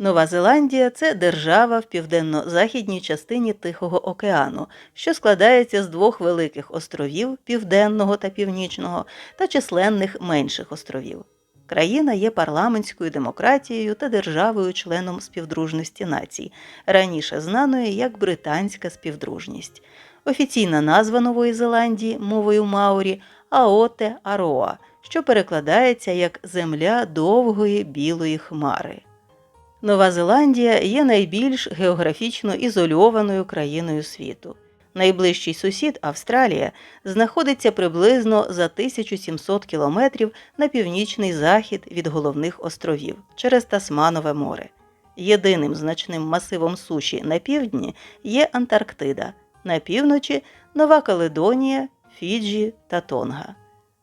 Нова Зеландія це держава в південно-західній частині Тихого океану, що складається з двох великих островів Південного та Північного та численних менших островів. Країна є парламентською демократією та державою-членом співдружності націй, раніше знаної як Британська співдружність. Офіційна назва Нової Зеландії мовою Маорі Аоте Ароа, що перекладається як Земля довгої білої хмари. Нова Зеландія є найбільш географічно ізольованою країною світу. Найближчий сусід Австралія знаходиться приблизно за 1700 кілометрів на північний захід від головних островів через Тасманове море. Єдиним значним масивом суші на півдні є Антарктида, на півночі Нова Каледонія, Фіджі та Тонга.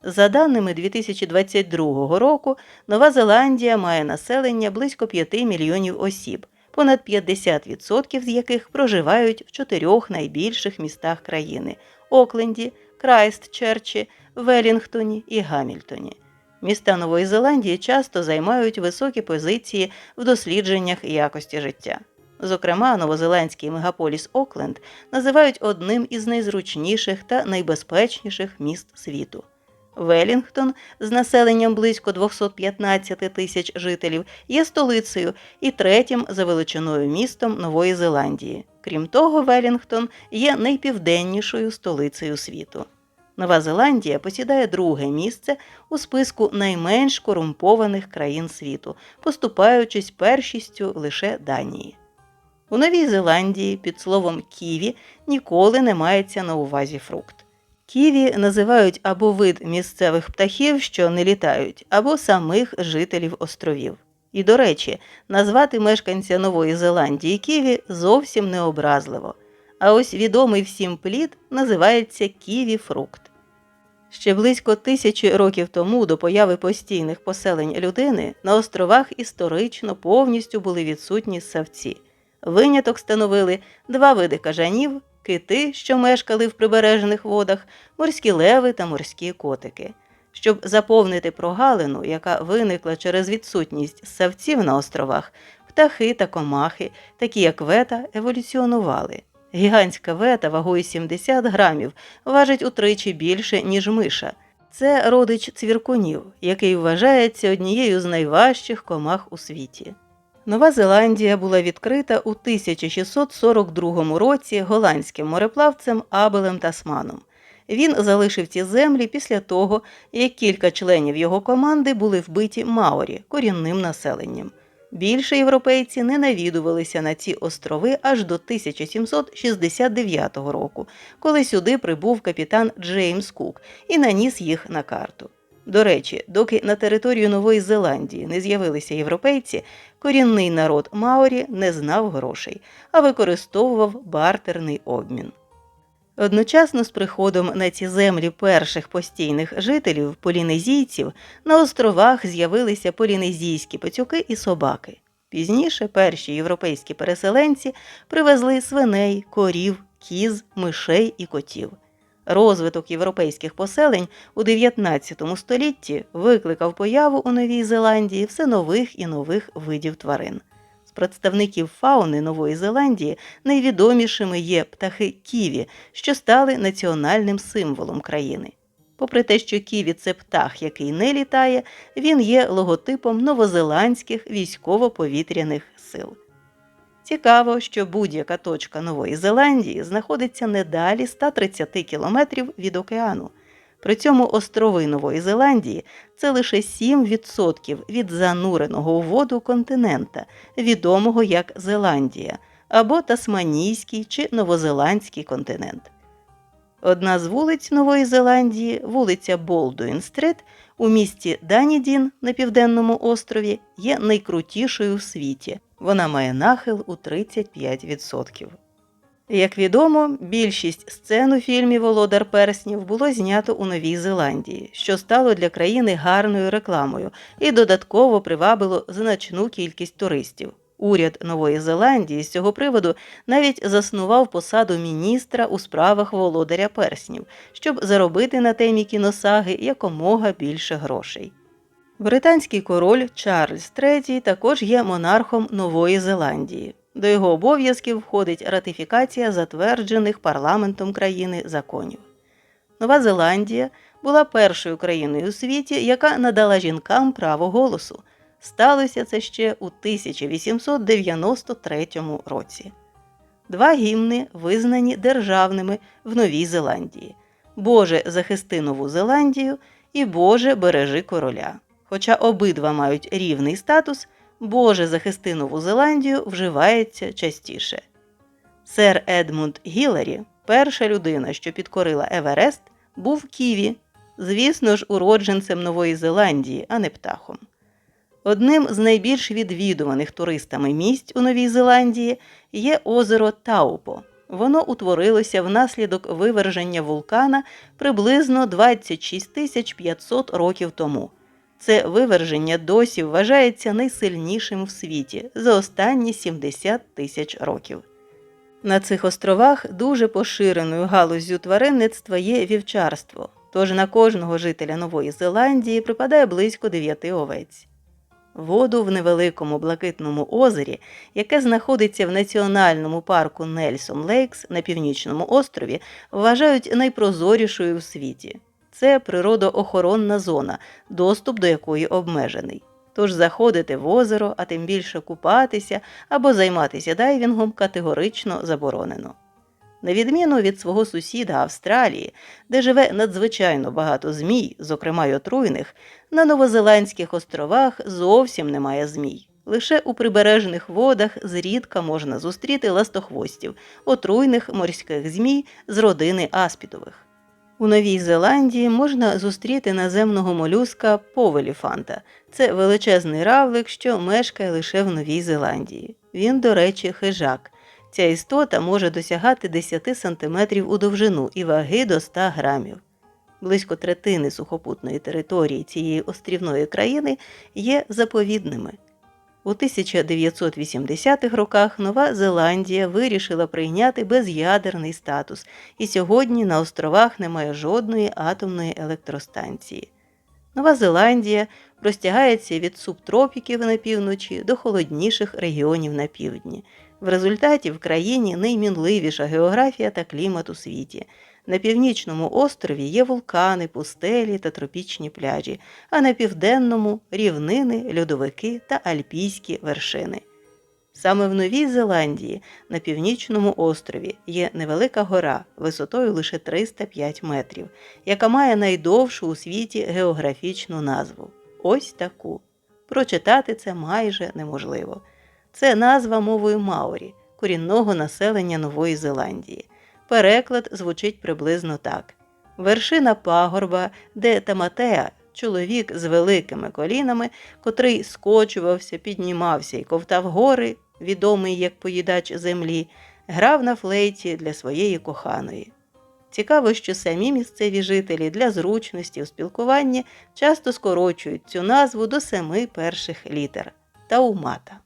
За даними 2022 року, Нова Зеландія має населення близько 5 мільйонів осіб, понад 50% з яких проживають в чотирьох найбільших містах країни Окленді, Крайстчерчі, Велінгтоні і Гамільтоні. Міста Нової Зеландії часто займають високі позиції в дослідженнях якості життя. Зокрема, новозеландський мегаполіс Окленд називають одним із найзручніших та найбезпечніших міст світу. Велінгтон з населенням близько 215 тисяч жителів є столицею і третім за величиною містом Нової Зеландії. Крім того, Велінгтон є найпівденнішою столицею світу. Нова Зеландія посідає друге місце у списку найменш корумпованих країн світу, поступаючись першістю лише Данії. У Новій Зеландії під словом ківі ніколи не мається на увазі фрукт. Ківі називають або вид місцевих птахів, що не літають, або самих жителів островів. І, до речі, назвати мешканця Нової Зеландії Ківі зовсім не образливо. А ось відомий всім плід називається ківі фрукт. Ще близько тисячі років тому до появи постійних поселень людини на островах історично повністю були відсутні ссавці. Виняток становили два види кажанів, кити, що мешкали в прибережних водах, морські леви та морські котики. Щоб заповнити прогалину, яка виникла через відсутність ссавців на островах, птахи та комахи, такі як вета, еволюціонували. Гігантська вета вагою 70 грамів важить утричі більше, ніж миша. Це родич цвіркунів, який вважається однією з найважчих комах у світі. Нова Зеландія була відкрита у 1642 році голландським мореплавцем Абелем Тасманом. Він залишив ці землі після того, як кілька членів його команди були вбиті Маорі корінним населенням. Більше європейці не навідувалися на ці острови аж до 1769 року, коли сюди прибув капітан Джеймс Кук і наніс їх на карту. До речі, доки на територію Нової Зеландії не з'явилися європейці, корінний народ Маорі не знав грошей, а використовував бартерний обмін. Одночасно з приходом на ці землі перших постійних жителів полінезійців на островах з'явилися полінезійські пацюки і собаки. Пізніше перші європейські переселенці привезли свиней, корів, кіз, мишей і котів. Розвиток європейських поселень у 19 столітті викликав появу у Новій Зеландії все нових і нових видів тварин. З представників фауни Нової Зеландії найвідомішими є птахи ківі, що стали національним символом країни. Попри те, що ківі це птах, який не літає, він є логотипом новозеландських військово-повітряних сил. Цікаво, що будь-яка точка Нової Зеландії знаходиться не далі 130 кілометрів від океану. При цьому острови Нової Зеландії це лише 7% від зануреного у воду континента, відомого як Зеландія, або Тасманійський чи Новозеландський континент. Одна з вулиць Нової Зеландії, вулиця Болдуін-Стрит, у місті Данідін на південному острові, є найкрутішою в світі. Вона має нахил у 35%. Як відомо, більшість сцен у фільмі Володар Перснів було знято у Новій Зеландії, що стало для країни гарною рекламою і додатково привабило значну кількість туристів. Уряд Нової Зеландії з цього приводу навіть заснував посаду міністра у справах володаря перснів, щоб заробити на темі кіносаги якомога більше грошей. Британський король Чарльз III також є монархом Нової Зеландії. До його обов'язків входить ратифікація затверджених парламентом країни законів. Нова Зеландія була першою країною у світі, яка надала жінкам право голосу. Сталося це ще у 1893 році. Два гімни визнані державними в Новій Зеландії: Боже, захисти Нову Зеландію і Боже, бережи короля. Хоча обидва мають рівний статус, Боже захисти Нову Зеландію вживається частіше. Сер Едмунд Гіларі, перша людина, що підкорила Еверест, був Ківі, звісно ж, уродженцем Нової Зеландії, а не птахом. Одним з найбільш відвідуваних туристами місць у Новій Зеландії є озеро Таупо. Воно утворилося внаслідок виверження вулкана приблизно 26 тисяч 500 років тому. Це виверження досі вважається найсильнішим в світі за останні 70 тисяч років. На цих островах дуже поширеною галуззю тваринництва є вівчарство, тож на кожного жителя Нової Зеландії припадає близько 9 овець. Воду в невеликому блакитному озері, яке знаходиться в національному парку Нельсон Лейкс на північному острові, вважають найпрозорішою в світі. Це природоохоронна зона, доступ до якої обмежений. Тож заходити в озеро, а тим більше купатися або займатися дайвінгом категорично заборонено. На відміну від свого сусіда Австралії, де живе надзвичайно багато змій, зокрема й отруйних, на Новозеландських островах зовсім немає змій. Лише у прибережних водах зрідка можна зустріти ластохвостів, отруйних морських змій з родини аспідових. У Новій Зеландії можна зустріти наземного молюска повеліфанта. Це величезний равлик, що мешкає лише в Новій Зеландії. Він, до речі, хижак. Ця істота може досягати 10 см у довжину і ваги до 100 грамів. Близько третини сухопутної території цієї острівної країни є заповідними. У 1980-х роках Нова Зеландія вирішила прийняти без'ядерний статус, і сьогодні на островах немає жодної атомної електростанції. Нова Зеландія простягається від субтропіків на півночі до холодніших регіонів на півдні. В результаті в країні наймінливіша географія та клімат у світі. На північному острові є вулкани, пустелі та тропічні пляжі, а на південному рівнини, льодовики та альпійські вершини. Саме в Новій Зеландії на північному острові є невелика гора висотою лише 305 метрів, яка має найдовшу у світі географічну назву. Ось таку. Прочитати це майже неможливо. Це назва мовою Маорі, корінного населення Нової Зеландії. Переклад звучить приблизно так: вершина пагорба, де Таматеа, чоловік з великими колінами, котрий скочувався, піднімався і ковтав гори, відомий як поїдач землі, грав на флейті для своєї коханої. Цікаво, що самі місцеві жителі для зручності у спілкуванні часто скорочують цю назву до семи перших літер таумата.